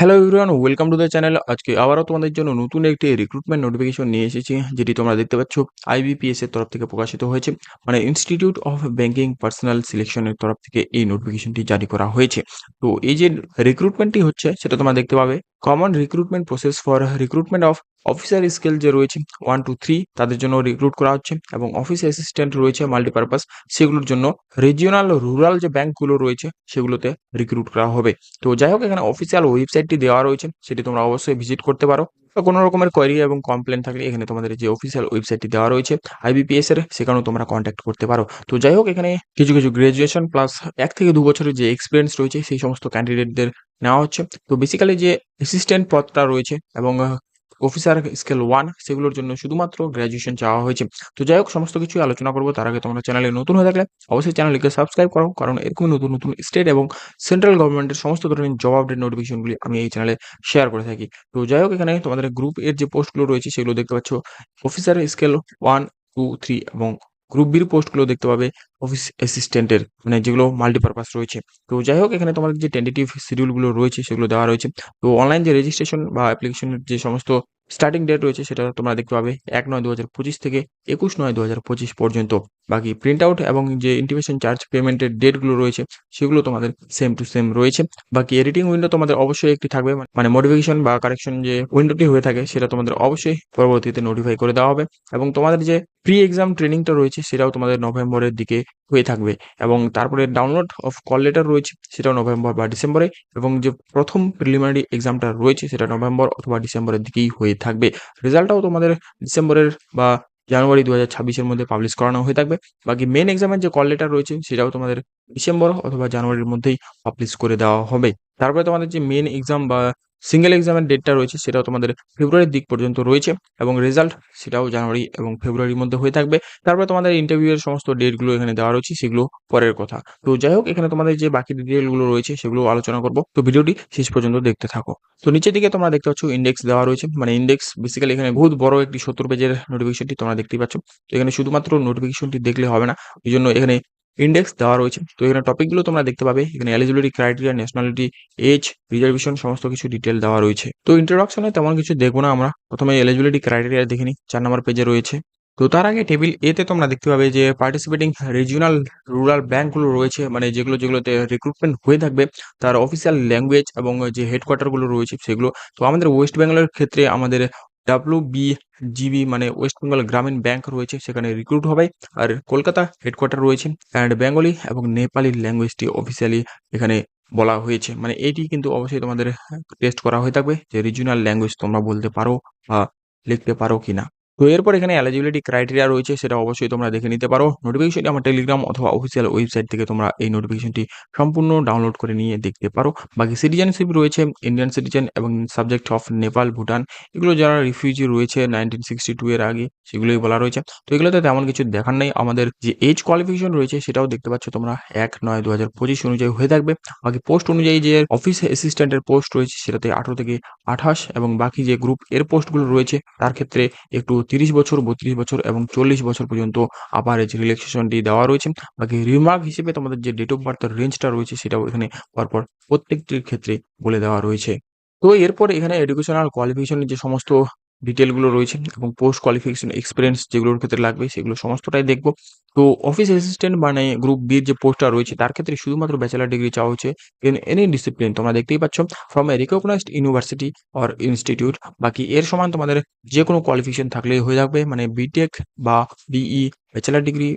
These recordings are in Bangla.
হ্যালো ইউরিয়ান ওয়েলকাম টু দ্য চ্যানেল আজকে আবারও তোমাদের জন্য নতুন একটি রিক্রুটমেন্ট নোটিফিকেশন নিয়ে এসেছি, যেটি তোমরা দেখতে পাচ্ছ আইবিপিএস এর তরফ থেকে প্রকাশিত হয়েছে। মানে ইনস্টিটিউট অফ ব্যাংকিং পার্সোনাল সিলেকশনের তরফ থেকে এই নোটিফিকেশনটি জারি করা হয়েছে। তো এই যে রিক্রুটমেন্টটি হচ্ছে, সেটা তোমরা দেখতে পাবে। Common recruitment process for recruitment of officer scale যে রয়েছে ওয়ান টু থ্রি তাদের জন্য রিক্রুট করা হচ্ছে এবং অফিস অ্যাসিস্ট্যান্ট রয়েছে মাল্টিপারপাস সেগুলোর জন্য রিজিওনাল রুরাল যে ব্যাংকগুলো রয়েছে, সেগুলোতে রিক্রুট করা হবে। তো যাই হোক, এখানে অফিসিয়াল ওয়েবসাইটটি দেওয়া রয়েছে, সেটি তোমরা অবশ্যই ভিজিট করতে পারো। বা কোনো রকমের কোয়ারি এবং কমপ্লেন থাকলে এখানে তোমাদের যে অফিসিয়াল ওয়েবসাইটটি দেওয়া রয়েছে আইবিপিএস এর, সেখানেও তোমরা কন্ট্যাক্ট করতে পারো। তো যাই হোক, এখানে কিছু কিছু গ্রাজুয়েশন প্লাস এক থেকে দু বছরের যে এক্সপিরিয়েন্স রয়েছে, সেই সমস্ত ক্যান্ডিডেটদের নেওয়া হচ্ছে। তো বেসিক্যালি যে অ্যাসিস্ট্যান্ট পদটা রয়েছে এবং অফিসার স্কেল ওয়ান সেগুলোর জন্য শুধুমাত্র গ্র্যাজুয়েশন চাওয়া হয়েছে। তো যাই হোক, সমস্ত কিছু আলোচনা করব, তার আগে তোমরা চ্যানেলে নতুন হয়ে থাকলে অবশ্যই চ্যানেলকে সাবস্ক্রাইব করো, কারণ এরকম নতুন নতুন স্টেট এবং সেন্ট্রাল গভর্নমেন্টের সমস্ত ধরনের জব আপডেট নোটিফিকেশনগুলি আমি এই চ্যানেলে শেয়ার করে থাকি। তো যাই হোক, এখানে তোমাদের গ্রুপ এর যে পোস্টগুলো রয়েছে, সেগুলো দেখতে পাচ্ছ। Officer scale one two three এবং গ্রুপ বির পোস্টগুলো দেখতে পাবে অফিস অ্যাসিস্ট্যান্টের মানে যেগুলো মাল্টিপারপাস রয়েছে। তো যাই হোক এখানে তোমাদের যে টেন্টেটিভ শিডিউলগুলো রয়েছে, সেগুলো দেওয়া রয়েছে। তো অনলাইন যে রেজিস্ট্রেশন বা অ্যাপ্লিকেশনের যে সমস্ত স্টার্টিং ডেট রয়েছে, সেটা তোমরা দেখতে পাবে এক নয় দু হাজার পঁচিশ থেকে একুশ নয় দু হাজার পঁচিশ পর্যন্ত। বাকি প্রিন্ট আউট এবং যে ইন্টিমেশন চার্জ পেমেন্টের ডেটগুলো রয়েছে, সেগুলো তোমাদের সেম টু সেম রয়েছে। বাকি এডিটিং উইন্ডো তোমাদের অবশ্যই একটি থাকবে মানে মডিফিকেশন বা কারেকশন যে উইন্ডোটি হয়ে থাকে, সেটা তোমাদের অবশ্যই পরবর্তীতে নোটিফাই করে দেওয়া হবে। এবং তোমাদের যে প্রি এক্সাম ট্রেনিংটা রয়েছে, সেটাও তোমাদের নভেম্বরের দিকে হয়ে থাকবে। এবং তারপরে ডাউনলোড অফ কল লেটার রয়েছে, সেটাও নভেম্বর বা ডিসেম্বরে। এবং যে প্রথম প্রিলিমিনারি এক্সামটা রয়েছে, সেটা নভেম্বর অথবা ডিসেম্বরের দিকেই হয়ে থাকবে। রেজাল্টটাও তোমাদের ডিসেম্বরের বা জানুয়ারি দু হাজার ছাব্বিশের মধ্যে পাবলিশ করানো হয়ে থাকবে। বাকি মেন এক্সামের যে কল লেটার রয়েছে, সেটাও তোমাদের ডিসেম্বর অথবা জানুয়ারির মধ্যেই পাবলিশ করে দেওয়া হবে। তারপরে তোমাদের যে মেন এক্সাম বা সিঙ্গেল এক্সামের ডেটটা রয়েছে, সেটাও তোমাদের ফেব্রুয়ারির দিক পর্যন্ত রয়েছে এবং রেজাল্ট সেটাও জানুয়ারি এবং ফেব্রুয়ারির মধ্যে হয়ে থাকবে। তারপরে তোমাদের ইন্টারভিউয়ের সমস্ত ডেটগুলো এখানে দেওয়া রয়েছে, সেগুলো পরের কথা। তো যাই হোক, এখানে তোমাদের যে বাকি ডিটেলগুলো রয়েছে, সেগুলো আলোচনা করব। তো ভিডিওটি শেষ পর্যন্ত দেখতে থাকো। তো নিচের দিকে তোমরা দেখতে পাচ্ছ ইন্ডেক্স দেওয়া রয়েছে মানে ইন্ডেক্স বেসিক্যালি এখানে বহুত বড় একটি সত্তর পেজের নোটিফিকেশনটি তোমরা দেখতেই পাচ্ছ। তো এখানে শুধুমাত্র নোটিফিকেশনটি দেখলে হবে না। এই জন্য এখানে ইন্ডেক্স দেওয়া রয়েছে। তো এখানে টপিকগুলো তোমরা দেখতে পাবে। এখানে eligibility criteria nationality age reservation সমস্ত কিছু ডিটেল দেওয়া রয়েছে। তো ইন্ট্রোডাকশনে তেমন কিছু দেখব না আমরা। প্রথমে এলিজিবিলিটি ক্রাইটেরিয়া দেখে চার নম্বর পেজে রয়েছে। তো তার আগে টেবিল এতে তোমরা দেখতে পাবে যে পার্টিসিপেটিং রিজিওনাল রুরাল ব্যাংকগুলো রয়েছে। মানে যেগুলো, যেগুলোতে রিক্রুটমেন্ট হয়ে থাকবে, তার অফিসিয়াল ল্যাঙ্গুয়েজ এবং যে হেডকোয়ার্টারগুলো রয়েছে সেগুলো। তো আমাদের ওয়েস্ট বেঙ্গলের ক্ষেত্রে আমাদের ডাব্লিউ বি জিবি মানে ওয়েস্ট বেঙ্গল গ্রামীণ ব্যাংক রয়েছে, সেখানে রিক্রুট হবে। আর কলকাতা হেডকোয়ার্টার রয়েছে অ্যান্ড বেঙ্গলি এবং নেপালি ল্যাঙ্গুয়েজটি অফিসিয়ালি এখানে বলা হয়েছে। মানে এটি কিন্তু অবশ্যই তোমাদের টেস্ট করা হয়ে থাকবে যে রিজিনাল ল্যাঙ্গুয়েজ তোমরা বলতে পারো বা লিখতে পারো কিনা। তো এরপর এখানে এলিজিবিলিটি ক্রাইটেরিয়া রয়েছে, সেটা অবশ্যই তোমরা দেখে নিতে পারো। নোটিফিকেশনটি আমার টেলিগ্রাম অথবা অফিসিয়াল ওয়েবসাইট থেকে তোমরা এই নোটিফিকেশনটি সম্পূর্ণ ডাউনলোড করে নিয়ে দেখতে পারো। বাকি সিটিজেনশিপ রয়েছে ইন্ডিয়ান সিটিজেন এবং সাবজেক্ট অফ নেপাল ভুটান এগুলো যারা রিফিউজি রয়েছে নাইনটিন সিক্সটি টু এর আগে, সেগুলোই বলা রয়েছে। তো এগুলোতে তেমন কিছু দেখার নেই। আমাদের যে এজ কোয়ালিফিকেশন রয়েছে, সেটাও দেখতে পাচ্ছ তোমরা এক নয় দু হাজার পঁচিশ অনুযায়ী হয়ে থাকবে। বাকি পোস্ট অনুযায়ী যে অফিস অ্যাসিস্ট্যান্টের পোস্ট রয়েছে, সেটাতে আঠারো থেকে আঠাশ এবং বাকি যে গ্রুপ এর পোস্টগুলো রয়েছে, তার ক্ষেত্রে একটু তিরিশ বছর, বত্রিশ বছর এবং চল্লিশ বছর পর্যন্ত আবার এজ রিল্যাক্সেশনটি দেওয়া রয়েছে। বাকি রিমার্ক হিসেবে তোমাদের যে ডেট অফ বার্থের রেঞ্জটা রয়েছে, সেটাও এখানে পরপর প্রত্যেকটির ক্ষেত্রে বলে দেওয়া রয়েছে। তো এরপর এখানে এডুকেশনাল কোয়ালিফিকেশনের যে সমস্ত ডিটেলগুলো রয়েছে এবং পোস্ট কোয়ালিফিকেশন এক্সপিরিয়েন্স যেগুলোর ক্ষেত্রে লাগবে সেগুলো সমস্তটাই দেখব। তো অফিস অ্যাসিস্ট্যান্ট মানে গ্রুপ বির যে পোস্টটা রয়েছে, তার ক্ষেত্রে শুধুমাত্র ব্যাচেলার ডিগ্রি চাওয়া হচ্ছে ইন এনি ডিসিপ্লিন তোমরা দেখতেই পাচ্ছ from a recognised university or institute বাকি এর সমান তোমাদের যে কোনো কোয়ালিফিকেশন থাকলেই হয়ে যাবে মানে বিটেক বা বিই ব্যাচেলার ডিগ্রি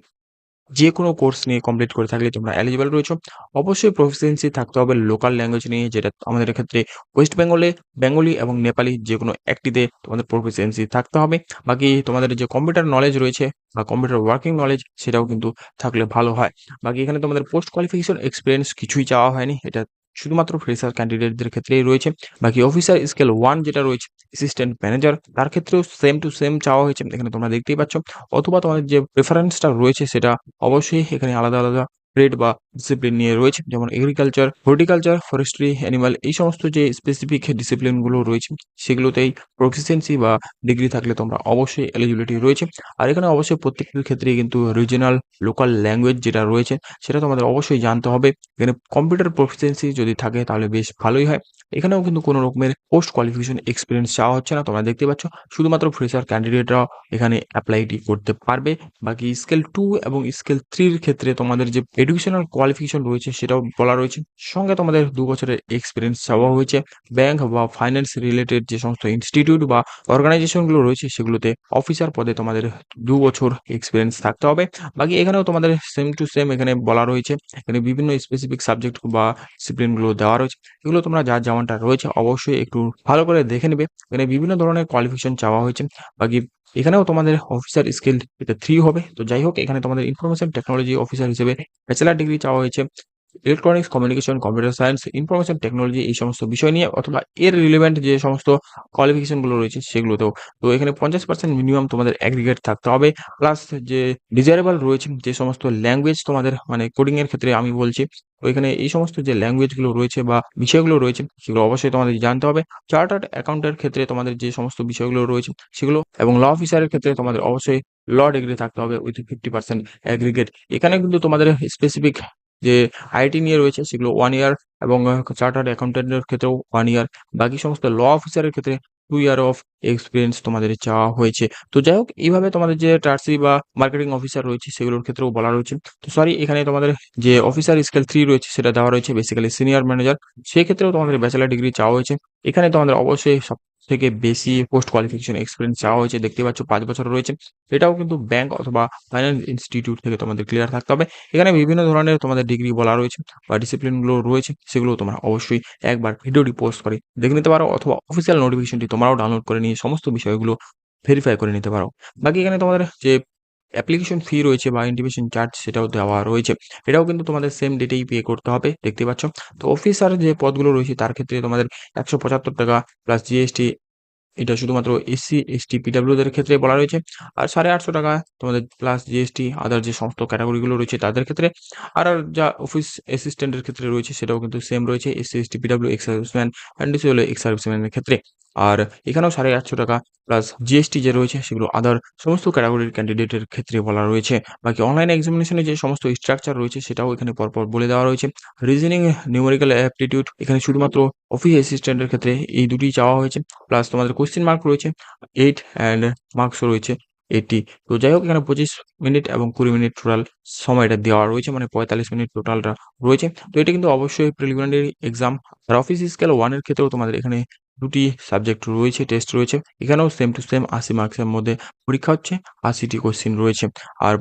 যে কোনো কোর্স নিয়ে কমপ্লিট করে থাকলে তোমরা এলিজিবল রয়েছো। অবশ্যই প্রফিসিয়েন্সি থাকতে হবে লোকাল ল্যাঙ্গুয়েজ নিয়ে, যেটা আমাদের ক্ষেত্রে ওয়েস্ট বেঙ্গলে বেঙ্গলি এবং নেপালি যে কোনো একটিতে তোমাদের প্রফিসিয়েন্সি থাকতে হবে। বাকি তোমাদের যে কম্পিউটার নলেজ রয়েছে বা কম্পিউটার ওয়ার্কিং নলেজ সেটাও কিন্তু থাকলে ভালো হয়। বাকি এখানে তোমাদের পোস্ট কোয়ালিফিকেশন এক্সপিরিয়েন্স কিছুই চাওয়া হয়নি, এটা শুধুমাত্র ফ্রেশার ক্যান্ডিডেটদের ক্ষেত্রেই রয়েছে। বাকি অফিসার স্কেল ওয়ান যেটা রয়েছে অ্যাসিস্ট্যান্ট ম্যানেজার তার ক্ষেত্রেও সেম টু সেম চাওয়া হয়েছে, এখানে তোমরা দেখতেই পাচ্ছ। অথবা তোমাদের যে প্রেফারেন্সটা রয়েছে সেটা অবশ্যই এখানে আলাদা আলাদা ট্রেড বা ডিসিপ্লিন নিয়ে রয়েছে, যেমন এগ্রিকালচার হর্টিকালচার ফরেস্ট্রি অ্যানিমাল এই সমস্ত যে স্পেসিফিক ডিসিপ্লিনগুলো রয়েছে, সেগুলোতেই প্রফিসিয়েন্সি বা ডিগ্রি থাকলে তোমরা অবশ্যই এলিজিবিলিটি রয়েছে। আর এখানে অবশ্যই প্রত্যেকটির ক্ষেত্রেই কিন্তু রিজিনাল লোকাল ল্যাঙ্গুয়েজ যেটা রয়েছে, সেটা তোমাদের অবশ্যই জানতে হবে। এখানে কম্পিউটার প্রফিসিয়েন্সি যদি থাকে তাহলে বেশ ভালোই হয়। এখানেও কিন্তু কোনো রকমের পোস্ট কোয়ালিফিকেশন এক্সপিরিয়েন্স চাওয়া হচ্ছে না, তোমরা দেখতে পাচ্ছ। শুধুমাত্র ফ্রেশার ক্যান্ডিডেটরাও এখানে অ্যাপ্লাইটি করতে পারবে। বাকি স্কেল টু এবং স্কেল থ্রির ক্ষেত্রে তোমাদের যে এডুকেশনাল কোয়ালিফিকেশন রয়েছে, সেটাও বলা রয়েছে। সঙ্গে তোমাদের দু বছরের এক্সপিরিয়েন্স চাওয়া হয়েছে। ব্যাংক বা ফাইন্যান্স রিলেটেড যে সমস্ত ইনস্টিটিউট বা অর্গানাইজেশনগুলো রয়েছে, সেগুলোতে অফিসার পদে তোমাদের দু বছর এক্সপিরিয়েন্স থাকতে হবে। বাকি এখানেও তোমাদের সেম টু সেম এখানে বলা রয়েছে। এখানে বিভিন্ন স্পেসিফিক সাবজেক্ট বা ডিসিপ্লিনগুলো দেওয়া রয়েছে। এগুলো তোমরা যার যেমনটা রয়েছে, অবশ্যই একটু ভালো করে দেখে নেবে। এখানে বিভিন্ন ধরনের কোয়ালিফিকেশন চাওয়া হয়েছে। বাকি এখানেও তোমাদের অফিসার স্কিল এটা থ্রি হবে। তো যাই হোক, এখানে তোমাদের ইনফরমেশন টেকনোলজি অফিসার হিসেবে ব্যাচেলার ডিগ্রি চাওয়া হয়েছে। Electronics communication computer science information technology এই সমস্ত বিষয় নিয়ে অথবা এর রিলেভেন্ট যে সমস্ত কোয়ালিফিকেশনগুলো রয়েছে সেগুলোতেও। তো এখানে পঞ্চাশ পার্সেন্ট মিনিমাম তোমাদের অ্যাগ্রিগেট থাকতে হবে। প্লাস যে ডিজায়ারেবল রয়েছে, যে সমস্ত ল্যাঙ্গুয়েজ তোমাদের মানে কোডিং এর ক্ষেত্রে আমি বলছি, তো এখানে এই সমস্ত যে ল্যাঙ্গুয়েজগুলো রয়েছে বা বিষয়গুলো রয়েছে, সেগুলো অবশ্যই তোমাদের জানতে হবে। চার্টার্ড অ্যাকাউন্টের ক্ষেত্রে তোমাদের যে সমস্ত বিষয়গুলো রয়েছে, সেগুলো এবং ল অফিসারের ক্ষেত্রে তোমাদের অবশ্যই ল ডিগ্রি থাকতে হবে উইথ ফিফটি পার্সেন্ট অ্যাগ্রিগেট এখানে কিন্তু তোমাদের স্পেসিফিক যে আইটি নিয়ে রয়েছে সেগুলো ওয়ান ইয়ার এবং চার্টার্ড অ্যাকাউন্টেন্টের ক্ষেত্রেও ওয়ান ইয়ার বাকি সমস্ত ল অফিসারের ক্ষেত্রে টু ইয়ার অফ এক্সপিরিয়েন্স তোমাদের চাওয়া হয়েছে। তো যাই হোক, এইভাবে তোমাদের যে টার্সি বা মার্কেটিং অফিসার রয়েছে সেগুলোর ক্ষেত্রেও বলা রয়েছে। তো সরি এখানে তোমাদের যে অফিসার স্কেল থ্রি রয়েছে সেটা দেওয়া রয়েছে বেসিক্যালি সিনিয়র ম্যানেজার সেক্ষেত্রেও তোমাদের ব্যাচেলার ডিগ্রি চাওয়া হয়েছে। এখানে তোমাদের অবশ্যই সব থেকে বেশি পোস্ট কোয়ালিফিকেশন এক্সপিরিয়েন্স চাওয়া হয়েছে। দেখতে পাচ্ছ, পাঁচ বছর রয়েছে। এটাও কিন্তু ব্যাংক অথবা ফাইন্যান্স ইনস্টিটিউট থেকে তোমাদের ক্লিয়ার থাকতে হবে। এখানে বিভিন্ন ধরনের তোমাদের ডিগ্রি বলা রয়েছে, বা ডিসিপ্লিনগুলো রয়েছে সেগুলো তোমরা অবশ্যই একবার ভিডিওটি পোস্ট করে দেখে নিতে পারো, অথবা অফিসিয়াল নোটিফিকেশনটি তোমরাও ডাউনলোড করে নিয়ে সমস্ত বিষয়গুলো ভেরিফাই করে নিতে পারো। বাকি এখানে তোমাদের যে অ্যাপ্লিকেশন ফি রয়েছে বা ইন্টিমেশন চার্জ সেটাও দেওয়া রয়েছে। এটাও কিন্তু তোমাদের সেম ডেটেই পে করতে হবে, দেখতে পাচ্ছ? তো অফিসার যে পদগুলো রয়েছে, তার ক্ষেত্রে তোমাদের একশো পঁচাত্তর টাকা প্লাস জিএসটি এটা শুধুমাত্র এসসি এসটি পিডাব্লিউদের ক্ষেত্রে বলা রয়েছে। আর সাড়ে আটশো টাকা তোমাদের প্লাস জিএসটি আদার যে সমস্ত ক্যাটাগরিগুলো রয়েছে, তাদের ক্ষেত্রে। আর আর যা অফিস অ্যাসিস্ট্যান্টের ক্ষেত্রে রয়েছে, সেটাও কিন্তু সেম রয়েছে SC ST P W ex serviceman and DC হলো এক্স সার্ভিসম্যানের ক্ষেত্রে। আর এখানেও সাড়ে আটশো টাকা প্লাস জিএসটি যে রয়েছে সেগুলো আদার সমস্ত ক্যাটাগরির ক্যান্ডিডেটের ক্ষেত্রে বলা রয়েছে। বাকি অনলাইন এক্সামিনেশনের যে সমস্ত স্ট্রাকচার রয়েছে সেটাও এখানে পরপর বলে দেওয়া রয়েছে। রিজনিং নিউমেরিক্যাল অ্যাপটিটিউড এখানে শুধুমাত্র অফিস অ্যাসিস্ট্যান্টের ক্ষেত্রে এই দুটি চাওয়া হয়েছে। প্লাস তোমাদের কোশ্চেন মার্ক রয়েছে এইট অ্যান্ড মার্কসও রয়েছে এইটি তো যাই হোক, এখানে পঁচিশ মিনিট এবং কুড়ি মিনিট টোটাল সময়টা দেওয়া রয়েছে মানে পঁয়তাল্লিশ মিনিট টোটালটা রয়েছে। তো এটা কিন্তু অবশ্যই প্রিলিমিনারি এক্সাম আর অফিস স্কেল ওয়ানের ক্ষেত্রেও তোমাদের এখানে দুটি সাবজেক্ট রয়েছে টেস্ট রয়েছে। এখানেও সেম টু সেম আশি মার্কসের মধ্যে পরীক্ষা হচ্ছে, আশিটি কোশ্চেন রয়েছে। আর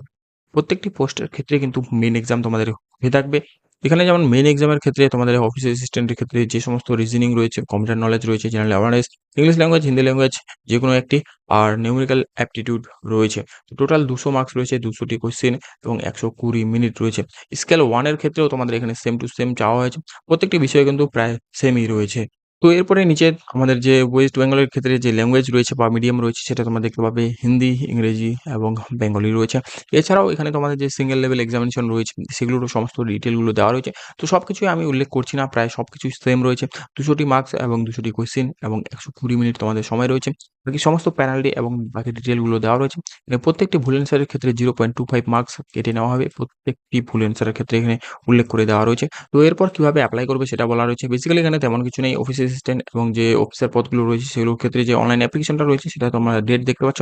প্রত্যেকটি পোস্টের ক্ষেত্রে কিন্তু মেন এক্সাম তোমাদের হয়ে থাকবে। এখানে যেমন মেন এক্সামের ক্ষেত্রে তোমাদের অফিস অ্যাসিস্ট্যান্টের ক্ষেত্রে যে সমস্ত রিজনিং রয়েছে কম্পিউটার নলেজ রয়েছে general awareness English language Hindi language যে কোনো একটি, আর নিউমেরিক্যাল অ্যাপটিটিউড রয়েছে। টোটাল দুশো মার্কস রয়েছে, দুশোটি কোশ্চেন এবং একশো কুড়ি মিনিট রয়েছে। স্কেল ওয়ানের ক্ষেত্রেও তোমাদের এখানে সেম টু সেম চাওয়া হয়েছে। প্রত্যেকটি বিষয় কিন্তু প্রায় সেমই রয়েছে। তো এরপরে নিচে আমাদের যে ওয়েস্ট বেঙ্গলের ক্ষেত্রে যে ল্যাঙ্গুয়েজ রয়েছে বা মিডিয়াম রয়েছে, সেটা তোমরা দেখতে পাবে হিন্দি, ইংরেজি এবং বেঙ্গলি রয়েছে। এছাড়াও এখানে তোমাদের যে সিঙ্গেল লেভেল এক্সামিনেশন রয়েছে, সেগুলোরও সমস্ত ডিটেলগুলো দেওয়া রয়েছে। তো সব কিছুই আমি উল্লেখ করছি না, প্রায় সব কিছুই সেম রয়েছে। দুশোটি মার্কস এবং দুশোটি কোয়েশ্চেন এবং একশো কুড়ি মিনিট তোমাদের সময় রয়েছে। বাকি সমস্ত প্যানাল্টি এবং বাকি ডিটেলগুলো দেওয়া রয়েছে। প্রত্যেকটি ভুল অ্যান্সারের ক্ষেত্রে zero point two five marks কেটে নেওয়া হবে। প্রত্যেকটি ভুল অ্যান্সারের ক্ষেত্রে এখানে উল্লেখ করে দেওয়া রয়েছে। তো এরপর কীভাবে অ্যাপ্লাই করবে সেটা বলা রয়েছে। বেসিক্যালি এখানে তেমন কিছু নেই। অফিস অ্যাসিস্ট্যান্ট এবং যে অফিসার পদগুলো রয়েছে সেগুলোর ক্ষেত্রে যে অনলাইন অ্যাপ্লিকেশনটা রয়েছে সেটা তোমরা ডেট দেখতে পাচ্ছ।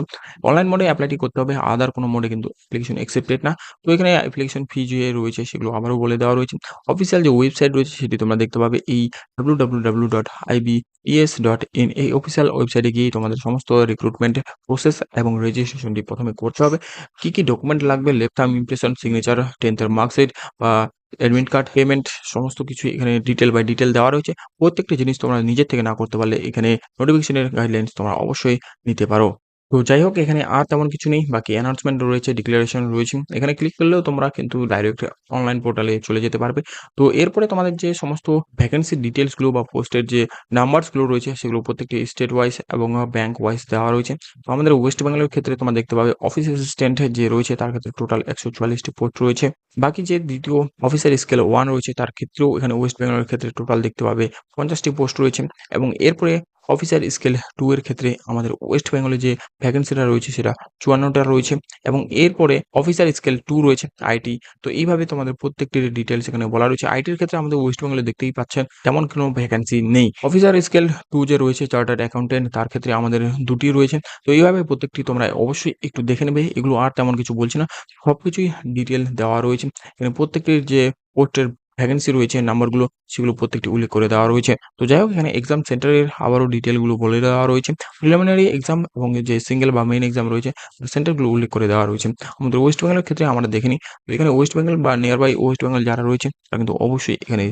অনলাইন মোডে অ্যাপ্লাইটি করতে হবে। আদার কোনো মোডে কিন্তু অ্যাপ্লিকেশন অ্যাকসেপ্টেড না। তো এখানে অ্যাপ্লিকেশন ফি যে রয়েছে সেগুলো আবারও বলে দেওয়া রয়েছে। অফিসিয়াল যে ওয়েবসাইট রয়েছে সেটি তোমরা দেখতে পাবে এই W W W dot I B P S dot in এই অফিসিয়াল ওয়েবসাইটে গিয়ে তোমাদের সমস্ত রিক্রুটমেন্ট প্রসেস এবং রেজিস্ট্রেশনটি প্রথমে করতে হবে। কী কী ডকুমেন্ট লাগবে? লেফট আর্ম ইমপ্রেশন সিগনেচার টেন্থের মার্কশিট বা অ্যাডমিট কার্ড পেমেন্ট সমস্ত কিছু এখানে ডিটেল বাই ডিটেল দেওয়া রয়েছে। প্রত্যেকটি জিনিস তোমরা নিজের থেকে না করতে পারলে এখানে নোটিফিকেশনের গাইডলাইন্স তোমরা অবশ্যই নিতে পারো। তো যাই হোক এখানে আর তেমন কিছু নেই। বাকি অ্যানাউন্সমেন্ট রয়েছে ডিক্লারেশন রয়েছে। এখানে ক্লিক করলেও তোমরা কিন্তু ডাইরেক্ট অনলাইন পোর্টালে চলে যেতে পারবে। তো এরপরে তোমাদের যে সমস্ত ভ্যাকেন্সি ডিটেলসগুলো বা পোস্টের যে নাম্বারসগুলো রয়েছে, সেগুলো প্রত্যেকটি স্টেট ওয়াইজ এবং ব্যাংক ওয়াইজ দেওয়া রয়েছে। তো আমাদের ওয়েস্ট বেঙ্গলের ক্ষেত্রে তোমরা দেখতে পাবে অফিস অ্যাসিস্ট্যান্ট যে রয়েছে, তার ক্ষেত্রে টোটাল একশো চুয়াল্লিশটি পোস্ট রয়েছে। বাকি যে দ্বিতীয় অফিসার স্কেল ওয়ান রয়েছে, তার ক্ষেত্রেও এখানে ওয়েস্ট বেঙ্গলের ক্ষেত্রে টোটাল দেখতে পাবে পঞ্চাশটি পোস্ট রয়েছে। এবং এরপরে অফিসার স্কেল টু এর ক্ষেত্রে আমাদের ওয়েস্ট বেঙ্গলে যে ভ্যাকেন্সিটা রয়েছে সেটা চুয়ান্নটা রয়েছে এবং এরপরে অফিসার স্কেল টু রয়েছে আইটি তো এইভাবে তোমাদের প্রত্যেকটির ডিটেলস এখানে বলা রয়েছে। আইটির ক্ষেত্রে আমাদের ওয়েস্ট বেঙ্গলে দেখতেই পাচ্ছেন তেমন কোনো ভ্যাকেন্সি নেই। অফিসার স্কেল টু যে রয়েছে চার্টার্ড অ্যাকাউন্টেন্ট তার ক্ষেত্রে আমাদের দুটি রয়েছে। তো এইভাবে প্রত্যেকটি তোমরা অবশ্যই একটু দেখে নেবে, এগুলো আর তেমন কিছু বলছি না। সব কিছুই ডিটেল দেওয়া রয়েছে। এখানে প্রত্যেকটির যে পোস্টের ভ্যাকেন্সি রয়েছে নাম্বারগুলো সেগুলো প্রত্যেকটি উল্লেখ করে দেওয়া রয়েছে। তো যাই হোক, এখানে এক্সাম সেন্টারের আবারও ডিটেলগুলো বলে দেওয়া রয়েছে। প্রিলিমিনারি এক্সাম এবং যে সিঙ্গেল বা মেইন এক্সাম রয়েছে সেন্টারগুলো উল্লেখ করে দেওয়া রয়েছে। আমাদের ওয়েস্ট বেঙ্গলের ক্ষেত্রে আমরা দেখিনি এখানে ওয়েস্ট বেঙ্গল বা নিয়ার বাই ওয়েস্ট বেঙ্গল যারা রয়েছে, তারা কিন্তু অবশ্যই এখানে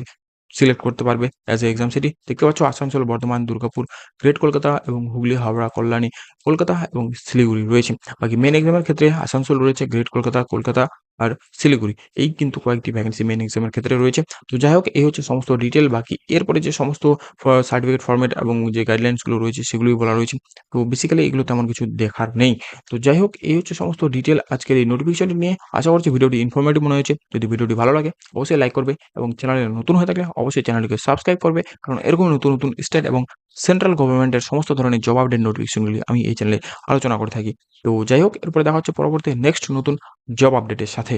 সিলেক্ট করতে পারবে অ্যাজ এ এক্সাম সিটি দেখতে পাচ্ছ, আসানসোল, বর্ধমান, দুর্গাপুর গ্রেট কলকাতা এবং হুগলি, হাওড়া, কল্যাণী, কলকাতা এবং শিলিগুড়ি রয়েছে। বাকি মেন এক্সামের ক্ষেত্রে আসানসোল রয়েছে গ্রেট কলকাতা কলকাতা আর শিলিগুড়ি। এই কিন্তু কয়েকটি ভ্যাকেন্সি মেন এক্সামের ক্ষেত্রে রয়েছে। তো যাই হোক, এই হচ্ছে সমস্ত ডিটেল বাকি এরপরে যে সমস্ত সার্টিফিকেট ফর্মেট এবং যে গাইডলাইন্সগুলো রয়েছে, সেগুলোই বলা রয়েছে। তো বেসিক্যালি এগুলো তেমন কিছু দেখার নেই। তো যাই হোক, এই হচ্ছে সমস্ত ডিটেল আজকের এই নোটিফিকেশনটি নিয়ে। আশা করছি ভিডিওটি ইনফরমেটিভ মনে হয়েছে। যদি ভিডিওটি ভালো লাগে, অবশ্যই লাইক করবে এবং চ্যানেলে নতুন হয়ে থাকলে অবশ্যই চ্যানেলটিকে সাবস্ক্রাইব করবে। কারণ এরকম নতুন নতুন স্টেট এবং সেন্ট্রাল গভর্নমেন্টের সমস্ত ধরনের জব আপডেট নোটিফিকেশনগুলি আমি এই চ্যানেলে আলোচনা করে থাকি। তো যাই হোক, এরপরে দেখা হচ্ছে পরবর্তী নেক্সট নতুন জব আপডেটের সাথে।